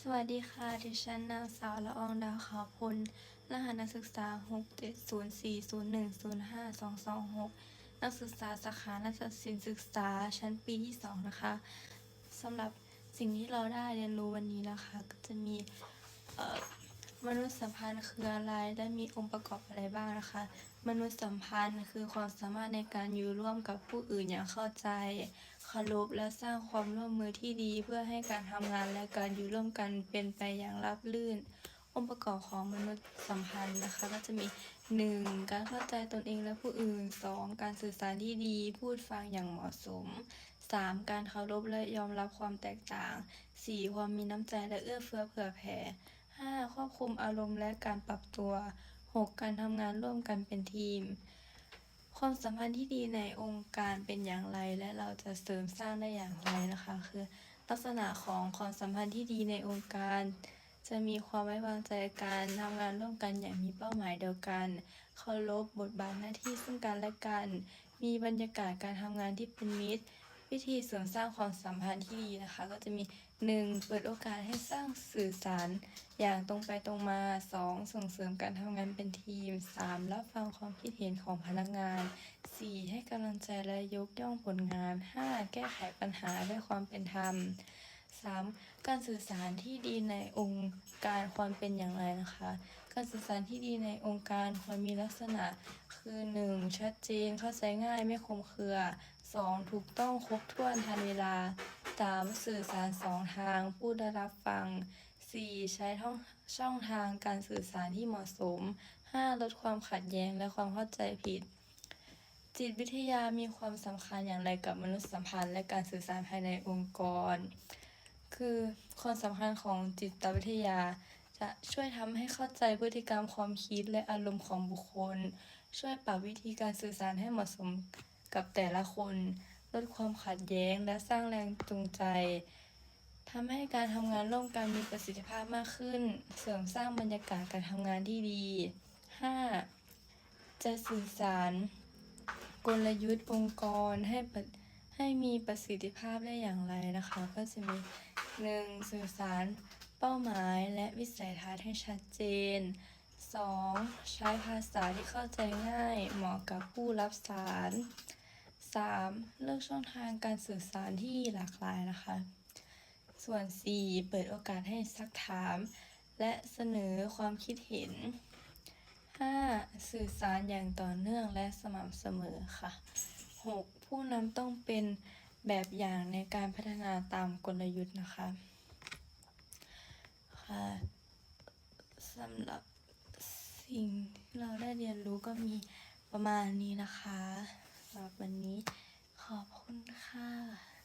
สวัสดีค่ะ ดิฉันนางสาวละอองดาวขาวพล รหัสนักศึกษา 67040105226 นักศึกษาสาขานาฏศิลป์ศึกษาชั้นปีที่ 2 นะคะสำหรับสิ่งที่เราได้เรียนรู้วันนี้นะคะ ก็จะมีเอ่อ มนุษยสัมพันธ์คืออะไรและมีองค์ประกอบอะไรบ้างนะคะ มนุษยสัมพันธ์คือความสามารถในการอยู่ร่วมกับผู้อื่นอย่างเข้าใจเคารพและสร้างความร่วมมือที่ดีเพื่อให้การทำงานและการอยู่ร่วมกันเป็นไปอย่างราบรื่น องค์ประกอบของมนุษยสัมพันธ์นะคะก็จะมี 1. การเข้าใจตนเองและผู้อื่น 2. การสื่อสารที่ดีพูดฟังอย่างเหมาะสม 3. การเคารพและยอมรับความแตกต่าง 4. ความมีน้ำใจและเอื้อเฟื้อเผื่อแผ่ 5. ควบคุมอารมณ์และการปรับตัว 6. การทำงานร่วมกันเป็นทีม ความสัมพันธ์ที่ดีในองค์การเป็นอย่างไร และเราจะเสริมสร้างได้อย่างไรนะคะ คือ ลักษณะของความสัมพันธ์ที่ดีในองค์การ จะมีความไว้วางใจกันทำงานร่วมกันอย่างมีเป้าหมายเดียวกันเคารพบทบาทหน้าที่ซึ่งกันและกัน มีบรรยากาศการทำงานที่เป็นมิตร วิธีเสริมสร้างความสัมพันธ์ที่ดีนะคะ ก็จะมี 1. เปิดโอกาสให้สร้างสื่อสาร อย่างตรงไปตรงมา 2. ส่งเสริมการทำงานเป็นทีม 3. รับฟังความคิดเห็นของพนักงาน 4. ให้กำลังใจและยกย่องผลงาน 5. แก้ไขปัญหาด้วยความเป็นธรรม 3. การสื่อสารที่ดีในองค์การควรเป็นอย่างไรนะคะ การสื่อสารที่ดีในองค์การควรมีลักษณะคือ 1. ชัดเจนเข้าใจง่ายไม่คลุมเครือ 2. ถูกต้องครบถ้วนทันเวลา 3. สื่อสารสองทางพูดและรับฟัง 4. ใช้ท่องช่องทางการสื่อสารที่เหมาะสม 5. ลดความขัดแย้งและความเข้าใจผิด จิตวิทยามีความสำคัญอย่างไรกับมนุษยสัมพันธ์ และการสื่อสารภายในองค์กร คือความสำคัญของจิตวิทยา จะช่วยทำให้เข้าใจพฤติกรรมความคิดและอารมณ์ของบุคคล ช่วยปรับวิธีการสื่อสารให้เหมาะสม กับแต่ละคนลดความขัดแย้งและสร้างแรงจูงใจทำให้การทำงานร่วมกันมีประสิทธิภาพมากขึ้น เสริมสร้างบรรยากาศการทำงานที่ดี 5. จะสื่อสารกลยุทธ์องค์กรให้ประให้มีประสิทธิภาพได้อย่างไรนะคะ ก็จะมี 1. สื่อสารเป้าหมายและวิสัยทัศน์ให้ชัดเจน 2. ใช้ภาษาที่เข้าใจง่ายเหมาะกับผู้รับสาร 3. เลือกช่องทางการสื่อสารที่หลากหลายนะคะ ส่วน 4. เปิดโอกาสให้ซักถาม และเสนอความคิดเห็น 5. สื่อสารอย่างต่อเนื่องและสม่ำเสมอค่ะ 6. ผู้นำต้องเป็นแบบอย่างในการพัฒนาตามกลยุทธ์นะคะ ค่ะสำหรับสิ่งที่เราได้เรียนรู้ก็มีประมาณนี้นะคะำหรับวันนี้ขอบคุณค่ะ